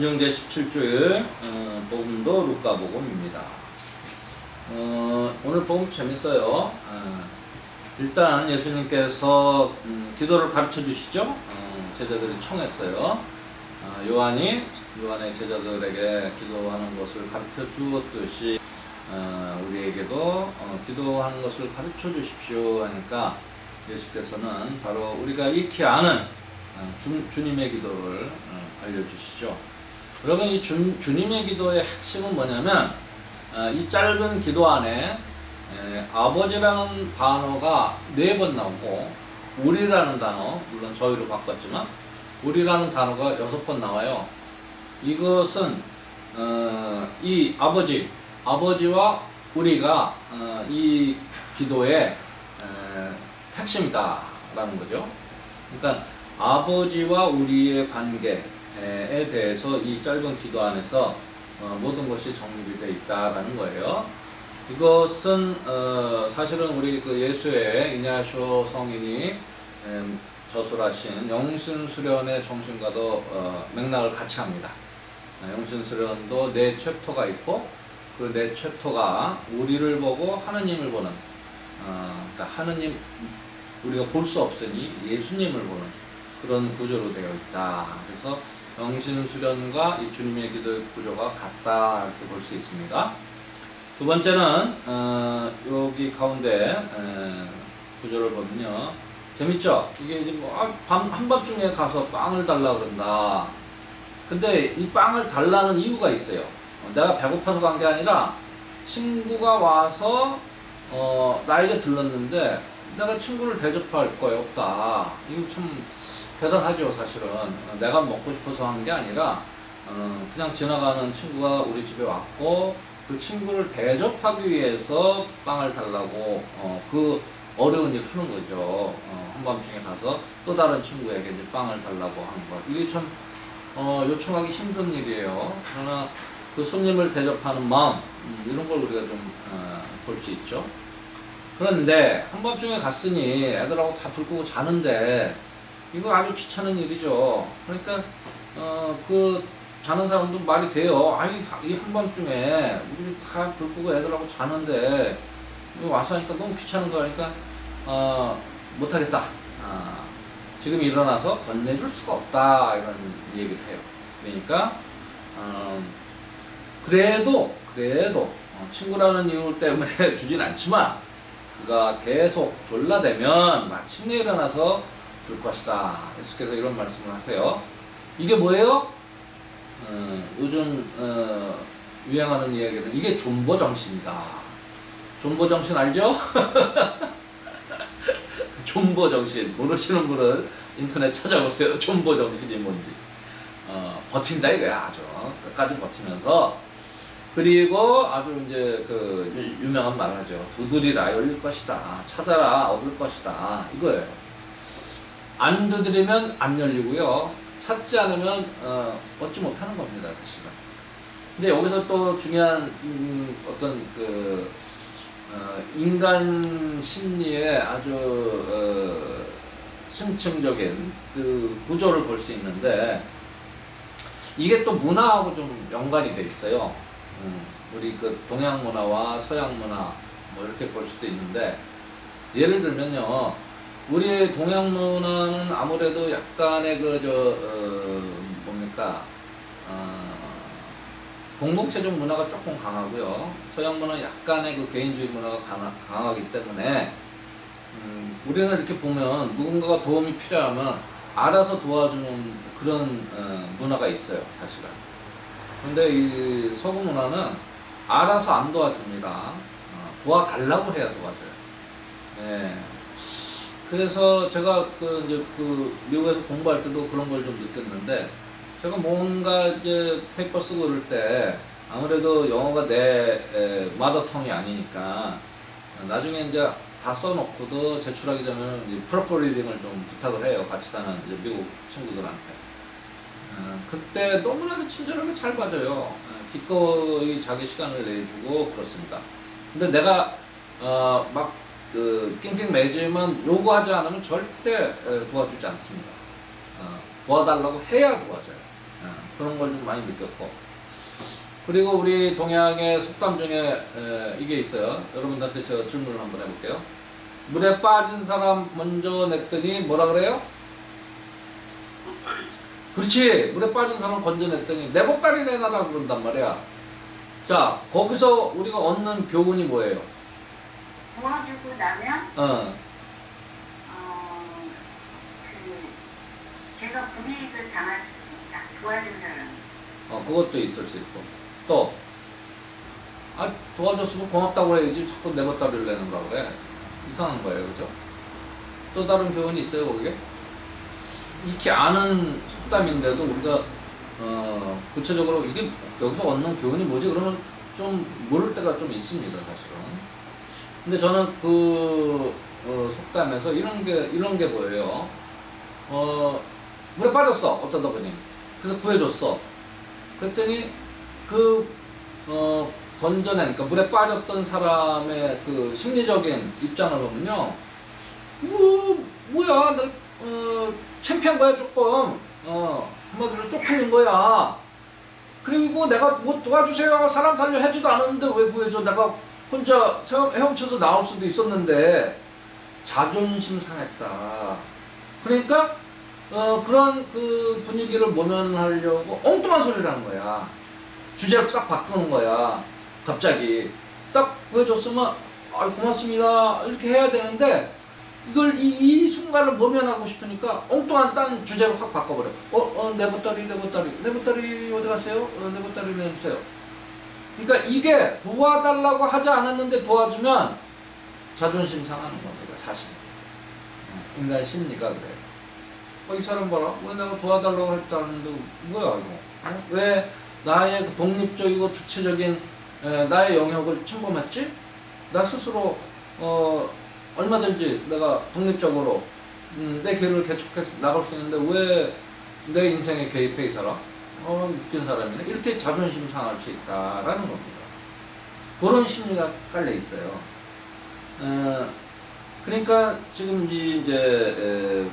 제 17주일 어, 복음도 루카 복음입니다. 어, 오늘 복음 재밌어요. 어, 일단 예수님께서 음, 기도를 가르쳐 주시죠. 어, 제자들이 청했어요. 어, 요한이 요한의 제자들에게 기도하는 것을 가르쳐 주었듯이 어, 우리에게도 어, 기도하는 것을 가르쳐 주십시오 하니까 예수께서는 바로 우리가 익히 아는 어, 주, 주님의 기도를 어, 알려주시죠. 여러분 이 주, 주님의 기도의 핵심은 뭐냐면 어, 이 짧은 기도 안에 에, 아버지라는 단어가 네 번 나오고 우리라는 단어 물론 저희로 바꿨지만 우리라는 단어가 여섯 번 나와요. 이것은 어, 이 아버지 아버지와 우리가 어, 이 기도의 에, 핵심이다라는 거죠. 그러니까 아버지와 우리의 관계 에 대해서 이 짧은 기도 안에서 어, 모든 것이 정립이 되어 있다라는 거예요. 이것은 어, 사실은 우리 그 예수의 이냐쇼 성인이 저술하신 영신수련의 정신과도 어, 맥락을 같이 합니다. 어, 영신수련도 네 챕터가 있고 그 네 챕터가 우리를 보고 하느님을 보는 어, 그러니까 하느님 우리가 볼 수 없으니 예수님을 보는 그런 구조로 되어 있다. 그래서 영신 수련과 이 주님의 기도의 구조가 같다 이렇게 볼 수 있습니다. 두 번째는 어, 여기 가운데 에, 구조를 보면요 재밌죠? 이게 이제 뭐밤 한밤중에 가서 빵을 달라 그런다. 근데 이 빵을 달라는 이유가 있어요. 어, 내가 배고파서 간 게 아니라 친구가 와서 어, 나에게 들렀는데 내가 친구를 대접할 거에 없다. 이거 참 대단하죠, 사실은. 어, 내가 먹고 싶어서 한 게 아니라, 어, 그냥 지나가는 친구가 우리 집에 왔고, 그 친구를 대접하기 위해서 빵을 달라고, 어, 그 어려운 일 하는 거죠. 어, 한밤중에 가서 또 다른 친구에게 이제 빵을 달라고 하는 거. 이게 참, 어, 요청하기 힘든 일이에요. 그러나 그 손님을 대접하는 마음, 음, 이런 걸 우리가 좀, 어, 볼수 있죠. 그런데 한밤중에 갔으니 애들하고 다 불 끄고 자는데 이거 아주 귀찮은 일이죠. 그러니까 어 그 자는 사람도 말이 돼요. 아이 이 한밤중에 우리 다 불 끄고 애들하고 자는데 와서 하니까 너무 귀찮은 거니까 어 못하겠다. 아, 지금 일어나서 건네줄 수가 없다 이런 얘기를 해요. 그러니까 어, 그래도 그래도 어, 친구라는 이유 때문에 주진 않지만 그가 계속 졸라대면 마침내 일어나서 줄 것이다. 예수께서 이런 말씀을 하세요. 이게 뭐예요? 어, 요즘 어, 유행하는 이야기는 이게 존버 정신이다. 존버 정신 알죠? 존버 정신 모르시는 분은 인터넷 찾아보세요. 존버 정신이 뭔지. 어, 버틴다 이거야 아주 끝까지 버티면서 그리고 아주 이제 그 유명한 말 하죠. 두드리라 열릴 것이다. 찾아라 얻을 것이다. 이거예요. 안 두드리면 안 열리고요. 찾지 않으면 어, 얻지 못하는 겁니다, 사실은. 근데 여기서 또 중요한 음, 어떤 그 어, 인간 심리의 아주 어, 심층적인 그 구조를 볼 수 있는데 이게 또 문화하고 좀 연관이 돼 있어요. 음, 우리 그 동양 문화와 서양 문화 뭐 이렇게 볼 수도 있는데 예를 들면요 우리의 동양 문화는 아무래도 약간의 그저 어, 뭡니까 어, 공동체적 문화가 조금 강하고요 서양 문화는 약간의 그 개인주의 문화가 강하, 강하 기 때문에 음, 우리는 이렇게 보면 누군가가 도움이 필요하면 알아서 도와주는 그런 어, 문화가 있어요 사실은. 근데 이 서구 문화는 알아서 안 도와줍니다. 어, 도와달라고 해야 도와줘요. 네. 그래서 제가 그 이제 그 미국에서 공부할 때도 그런 걸 좀 느꼈는데 제가 뭔가 이제 페이퍼 쓰고 그럴 때 아무래도 영어가 내 에, 마더텅이 아니니까 나중에 이제 다 써놓고도 제출하기 전에 프로퍼 리딩을 좀 부탁을 해요. 같이 사는 미국 친구들한테. 어, 그때 너무나도 친절하게 잘 봐줘요. 어, 기꺼이 자기 시간을 내주고 그렇습니다. 근데 내가 어, 막 그 낑낑 매지만 요구하지 않으면 절대 에, 도와주지 않습니다. 어, 도와달라고 해야 도와줘요. 어, 그런 걸 좀 많이 느꼈고 그리고 우리 동양의 속담 중에 에, 이게 있어요. 여러분들한테 제가 질문을 한번 해볼게요. 물에 빠진 사람 먼저 냈더니 뭐라 그래요? 그렇지. 물에 빠진 사람 건져냈더니 내 보따리 내놔라 그런단 말이야. 자, 거기서 우리가 얻는 교훈이 뭐예요? 도와주고 나면 어, 어, 그 제가 불이익을 당할 수 있다. 도와준 사람. 어, 그것도 있을 수 있고. 또, 아, 도와줬으면 고맙다고 해야지 자꾸 내 보따리를 내는 거라 그래. 이상한 거예요. 그죠? 또 다른 교훈이 있어요, 거기에? 이렇게 아는 속담인데도 우리가, 어, 구체적으로 이게 여기서 얻는 교훈이 뭐지? 그러면 좀 모를 때가 좀 있습니다, 사실은. 근데 저는 그, 어, 속담에서 이런 게, 이런 게 보여요. 어, 물에 빠졌어. 어쩌다 보니. 그래서 구해줬어. 그랬더니 그 어, 건져낸 그러니까 물에 빠졌던 사람의 그 심리적인 입장을 보면요. 뭐 뭐야 나 어, 창피한 거야 조금 어 한마디로 쪽팔린 거야. 그리고 내가 뭐 도와주세요 사람 살려 해주도 않았는데 왜 구해줘 내가 혼자 헤엄- 헤엄쳐서 나올 수도 있었는데 자존심 상했다. 그러니까 어, 그런 그 분위기를 모면하려고 엉뚱한 소리를 하는 거야. 주제를 싹 바꾸는 거야. 갑자기. 딱 보여줬으면, 아, 고맙습니다. 이렇게 해야 되는데, 이걸 이, 이 순간을 모면하고 싶으니까 엉뚱한 딴 주제를 확 바꿔버려. 어, 어, 내 보따리, 내 보따리. 내 보따리 어디 갔어요? 어, 내 보따리 내주세요. 그러니까 이게 도와달라고 하지 않았는데 도와주면 자존심 상하는 겁니다, 자신. 인간 심리가 그래요. 어, 이 사람 봐라. 왜 내가 도와달라고 했다는데 뭐야 이거? 어? 왜 나의 그 독립적이고 주체적인 에, 나의 영역을 침범했지? 나 스스로 어, 얼마든지 내가 독립적으로 음, 내 길을 개척해서 나갈 수 있는데 왜 내 인생에 개입해 이 사람? 어, 웃긴 사람이네. 이렇게 자존심 상할 수 있다라는 겁니다. 그런 심리가 깔려 있어요. 어, 그러니까 지금 이- 이제 에,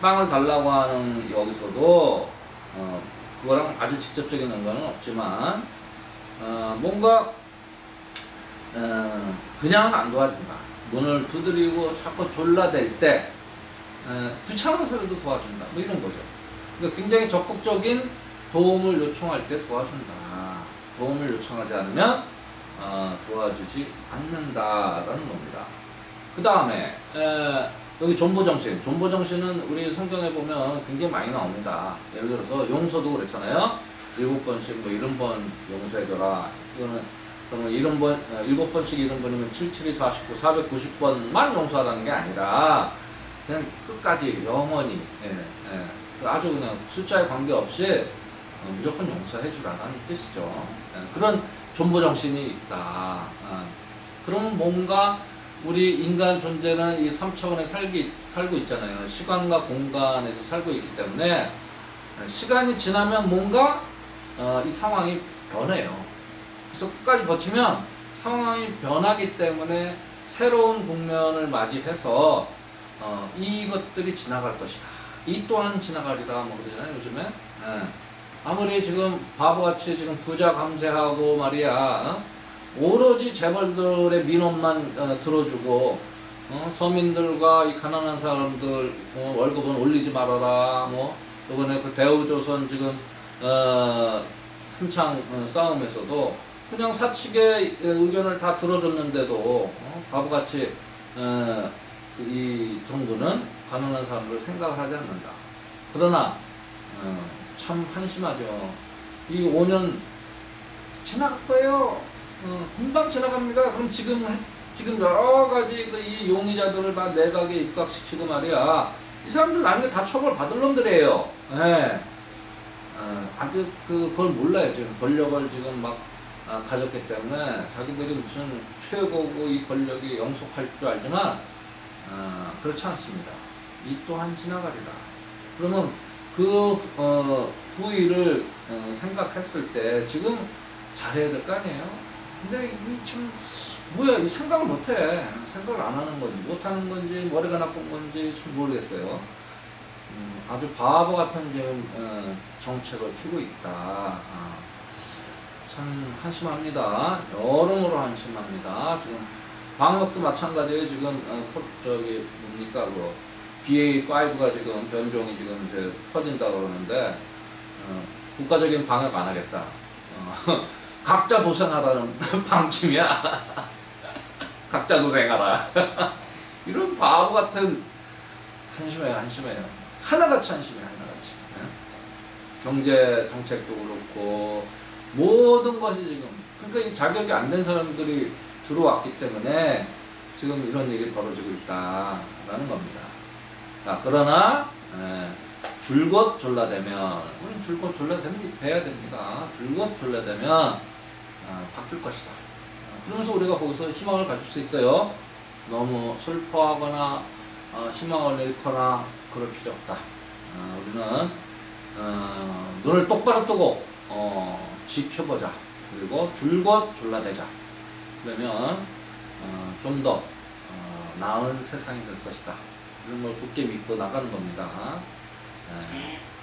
빵을 달라고 하는 여기서도 어, 그거랑 아주 직접적인 연관은 없지만 어, 뭔가 어, 그냥은 안 도와준다. 문을 두드리고 자꾸 졸라댈 때 어, 귀찮아서라도 도와준다. 뭐 이런 거죠. 그러니까 굉장히 적극적인 도움을 요청할 때 도와준다. 도움을 요청하지 않으면 어, 도와주지 않는다라는 겁니다. 그 다음에 여기 존보정신. 존보정신은 우리 성경에 보면 굉장히 많이 나옵니다. 예를 들어서 용서도 그랬잖아요. 일곱 번씩 뭐 일흔 번 용서해줘라. 이거는 그러면 일흔 번, 어, 일곱 번씩 일흔 번이면 7, 7이 49, 490번만 용서하라는 게 아니라 그냥 끝까지 영원히 예, 예. 그 아주 그냥 숫자에 관계없이 어, 무조건 용서해주라는 뜻이죠. 예, 그런 존보 정신이 있다. 아, 그러면 뭔가 우리 인간 존재는 이 3차원에 살기, 살고 있잖아요. 시간과 공간에서 살고 있기 때문에 시간이 지나면 뭔가 어, 이 상황이 변해요. 그래서 끝까지 버티면 상황이 변하기 때문에 새로운 국면을 맞이해서 어, 이것들이 지나갈 것이다. 이 또한 지나가리라 뭐 그러잖아요 요즘에. 예. 아무리 지금 바보같이 지금 부자 감세하고 말이야. 어? 오로지 재벌들의 민원만 어, 들어주고 어, 서민들과 이 가난한 사람들 어, 월급은 올리지 말아라 뭐 이번에 그 대우조선 지금 어, 한창 어, 싸움에서도 그냥 사측의 의견을 다 들어줬는데도 어, 바보같이 어, 그이 정부는 가난한 사람들을 생각하지 않는다. 그러나 어, 참 한심하죠. 이 5년 지나갈 거예요. 어, 금방 지나갑니다. 그럼 지금 해- 지금 여러 가지 그이 용의자들을 막 내각에 입각시키고 말이야. 이 사람들 나중에 다 처벌 받을 놈들이에요. 예. 어, 아주 그 그걸 몰라요. 지금 권력을 지금 막 아, 가졌기 때문에 자기들이 무슨 최고고 이 권력이 영속할 줄 알지만 어, 그렇지 않습니다. 이 또한 지나가리라. 그러면 그 어, 후일을 어, 생각했을 때 지금 잘해야 될 거 아니에요? 근데 이참 뭐야 이 생각을 못해 생각을 안 하는 건지 못하는 건지 머리가 나쁜 건지 참 모르겠어요. 음, 아주 바보 같은 지금 어, 정책을 피고 있다. 아, 참 한심합니다. 여러모로 한심합니다. 지금 방역도 마찬가지예요. 지금 어, 코- 저기 뭡니까 그 BA5가 지금 변종이 지금 이제 퍼진다 그러는데 어, 국가적인 방역 안 하겠다. 어, 각자 도생하라는 방침이야. 각자 도생하라. 이런 바보 같은 한심해요, 한심해요. 하나같이 한심해, 하나같이. 예? 경제 정책도 그렇고 모든 것이 지금 그러니까 이 자격이 안 된 사람들이 들어왔기 때문에 지금 이런 일이 벌어지고 있다라는 겁니다. 자 그러나 예, 줄곧 졸라되면 우리는 줄곧 졸라돼야 됩니다. 줄곧 졸라되면 아, 바뀔 것이다. 아, 그러면서 우리가 거기서 희망을 가질 수 있어요. 너무 슬퍼하거나 어, 희망을 잃거나 그럴 필요 없다. 어, 우리는 어, 눈을 똑바로 뜨고 어, 지켜보자. 그리고 줄곧 졸라대자. 그러면 어, 좀더 어, 나은 세상이 될 것이다. 이런 걸 굳게 믿고 나가는 겁니다. 예,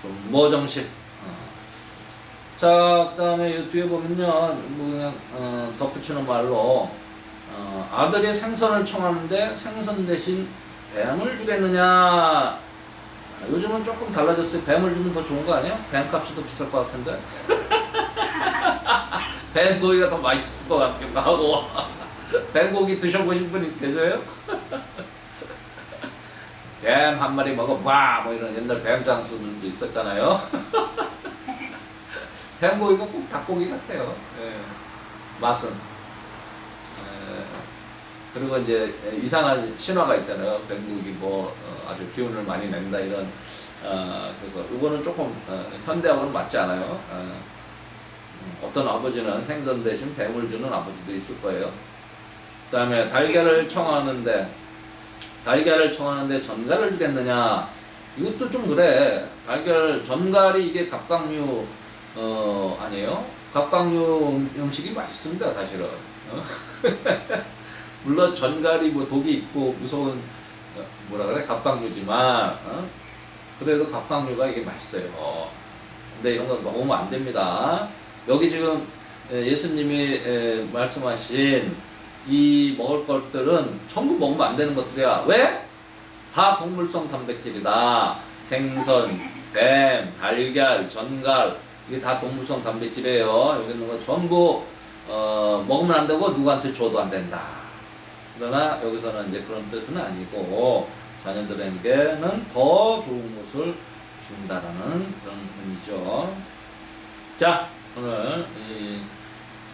좀 모 정식. 어. 자, 그 다음에 이 뒤에 보면요, 뭐 그냥 어, 덧붙이는 말로 어, 아들이 생선을 청하는데 생선 대신 뱀을 주겠느냐? 아, 요즘은 조금 달라졌어요. 뱀을 주면 더 좋은 거 아니에요? 뱀 값이 더 비쌀 것 같은데. 뱀 고기가 더 맛있을 것 같기도 하고. 뱀 고기 드셔보신 분 있- 계세요? 뱀 한 마리 먹어봐! 뭐 이런 옛날 뱀 장수들도 있었잖아요. 뱀 고기가 꼭 닭고기 같아요. 예. 맛은. 예. 그리고 이제 이상한 신화가 있잖아요. 뱀국이 뭐 어, 아주 기운을 많이 낸다 이런. 어, 그래서 이거는 조금 어, 현대하고는 맞지 않아요. 어, 음, 어떤 아버지는 생선 대신 뱀을 주는 아버지도 있을 거예요. 그 다음에 달걀을 청하는데 달걀을 청하는데 전갈을 주겠느냐? 이것도 좀 그래. 달걀 전갈이 이게 갑각류 어 아니에요? 갑각류 음식이 맛있습니다 사실은. 어? 물론 전갈이 뭐 독이 있고 무서운 어, 뭐라 그래 갑각류지만 어? 그래도 갑각류가 이게 맛있어요. 어. 근데 이런 거 먹으면 안 됩니다. 여기 지금 예, 예수님이 에, 말씀하신 이 먹을 것들은 전부 먹으면 안 되는 것들이야. 왜? 다 동물성 단백질이다. 생선, 뱀, 달걀, 전갈 이게 다 동물성 단백질이에요. 여기 있는 거 전부 어, 먹으면 안 되고 누구한테 줘도 안 된다. 그러나 여기서는 이제 그런 뜻은 아니고 자녀들에게는 더 좋은 것을 준다라는 그런 의미죠. 자, 오늘 이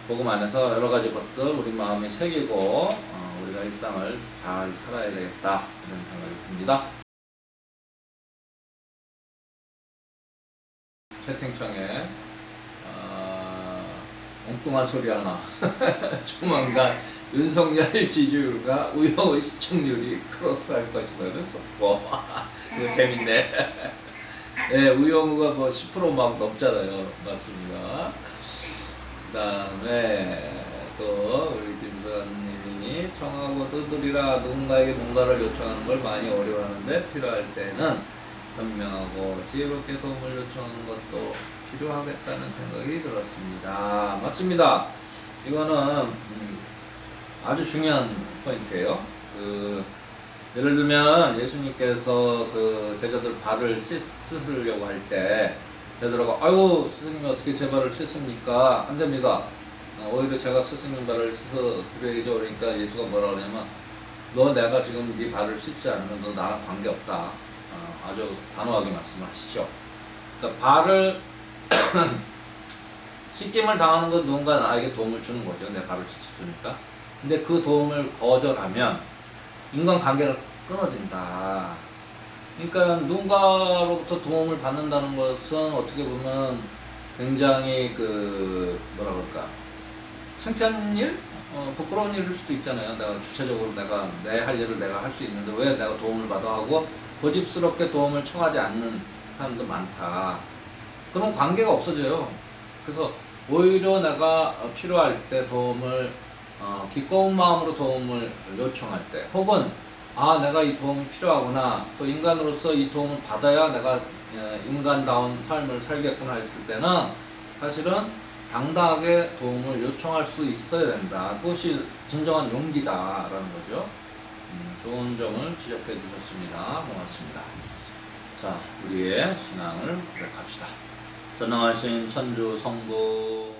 복음 안에서 여러 가지 것들 우리 마음에 새기고 어, 우리가 일상을 잘 살아야 되겠다. 이런 생각이 듭니다. 채팅창에 어, 엉뚱한 소리 하나. 조만간 윤석열 지지율과 우영의 시청률이 크로스할 것이라는 속보. 이거 재밌네. 네 우영우가 뭐 10%막 넘잖아요. 맞습니다. 그 다음에 또 우리 김선님이 청하고 두드리라 누군가에게 뭔가를 요청하는 걸 많이 어려워하는데 필요할 때는 현명하고 지혜롭게 도움을 요청하는 것도 필요하겠다는 생각이 들었습니다. 맞습니다. 이거는 음, 아주 중요한 포인트예요. 그 예를 들면 예수님께서 그 제자들 발을 씻, 씻으려고 할 때 베드로가 아이고 스승님이 어떻게 제 발을 씻습니까? 안 됩니다. 어, 오히려 제가 스승님 발을 씻어 드려야죠. 그러니까 예수가 뭐라 그러냐면 너 내가 지금 네 발을 씻지 않으면 너 나랑 관계 없다. 어, 아주 단호하게 말씀하시죠. 그러니까 발을 씻김을 당하는 건 누군가 나에게 도움을 주는 거죠. 내 발을 씻어주니까. 근데 그 도움을 거절하면 인간 관계가 끊어진다. 그러니까 누군가로부터 도움을 받는다는 것은 어떻게 보면 굉장히 그 뭐라 그럴까 창피한 일, 어, 부끄러운 일일 수도 있잖아요. 내가 주체적으로 내가 내 할 일을 내가 할 수 있는데 왜 내가 도움을 받아 하고 고집스럽게 도움을 청하지 않는 사람도 많다. 그런 관계가 없어져요. 그래서 오히려 내가 어, 필요할 때 도움을 어, 기꺼운 마음으로 도움을 요청할 때 혹은 아 내가 이 도움이 필요하구나. 또 인간으로서 이 도움을 받아야 내가 어, 인간다운 삶을 살겠구나 했을 때는 사실은 당당하게 도움을 요청할 수 있어야 된다. 그것이 진정한 용기다라는 거죠. 음, 좋은 점을 지적해 주셨습니다. 고맙습니다. 자 우리의 신앙을 고백합시다. 전능하신 천주 성부